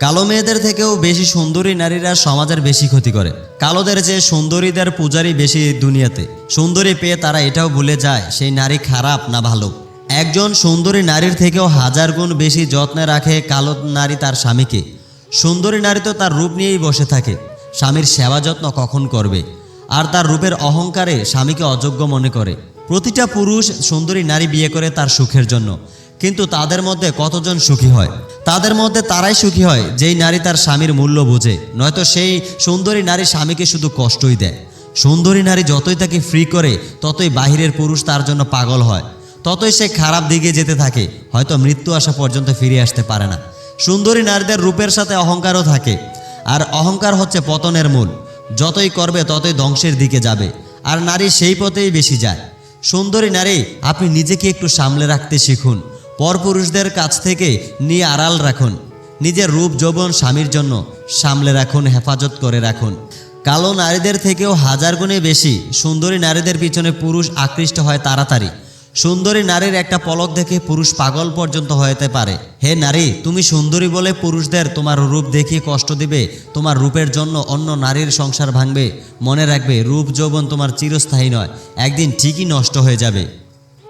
কালো মেয়েদের থেকেও বেশি সুন্দরী নারীরা সমাজের বেশি ক্ষতি করে। কালোদের যে সুন্দরীদের পূজারই বেশি দুনিয়াতে। সুন্দরী পেয়ে তারা এটাও ভুলে যায়, সেই নারী খারাপ না ভালো। একজন সুন্দরী নারীর থেকেও হাজার গুণ বেশি যত্নে রাখে কালো নারী তার স্বামীকে। সুন্দরী নারী তো তার রূপ নিয়েই বসে থাকে। স্বামীর সেবা যত্ন কখন করবে? আর তার রূপের অহংকারে স্বামীকে অযোগ্য মনে করে। প্রতিটা পুরুষ সুন্দরী নারী বিয়ে করে তার সুখের জন্য। কিন্তু তাদের মধ্যে কতজন সুখী হয়? তাদের মধ্যে তারাই সুখী হয়, যেই নারী তার স্বামীর মূল্য বোঝে। নয়তো সেই সুন্দরী নারী স্বামীকে শুধু কষ্টই দেয়। সুন্দরী নারী যতই তাকে ফ্রি করে, ততই বাহিরের পুরুষ তার জন্য পাগল হয়। ততই সে খারাপ দিকে যেতে থাকে, হয়তো মৃত্যু আসা পর্যন্ত ফিরে আসতে পারে না। সুন্দরী নারীদের রূপের সাথে অহংকারও থাকে, আর অহংকার হচ্ছে পতনের মূল। যতই করবে, ততই ধ্বংসের দিকে যাবে, আর নারী সেই পথেই বেশি যায়। সুন্দরী নারী, আপনি নিজেকে একটু সামলে রাখতে শিখুন পরপুরুষদের কাছ থেকে নিয়ে আড়াল রাখুন। নিজের রূপ যৌবন স্বামীর জন্য সামলে রাখুন, হেফাজত করে রাখুন। কালো নারীদের থেকেও হাজার গুণে বেশি সুন্দরী নারীদের পিছনে পুরুষ আকৃষ্ট হয় তাড়াতাড়ি। সুন্দরী নারীর একটা পলক দেখে পুরুষ পাগল পর্যন্ত হতে পারে। হে নারী, তুমি সুন্দরী বলে পুরুষদের তোমার রূপ দেখিয়ে কষ্ট দিবে, তোমার রূপের জন্য অন্য নারীর সংসার ভাঙবে। মনে রাখবে, রূপ যৌবন তোমার চিরস্থায়ী নয়, একদিন ঠিকই নষ্ট হয়ে যাবে।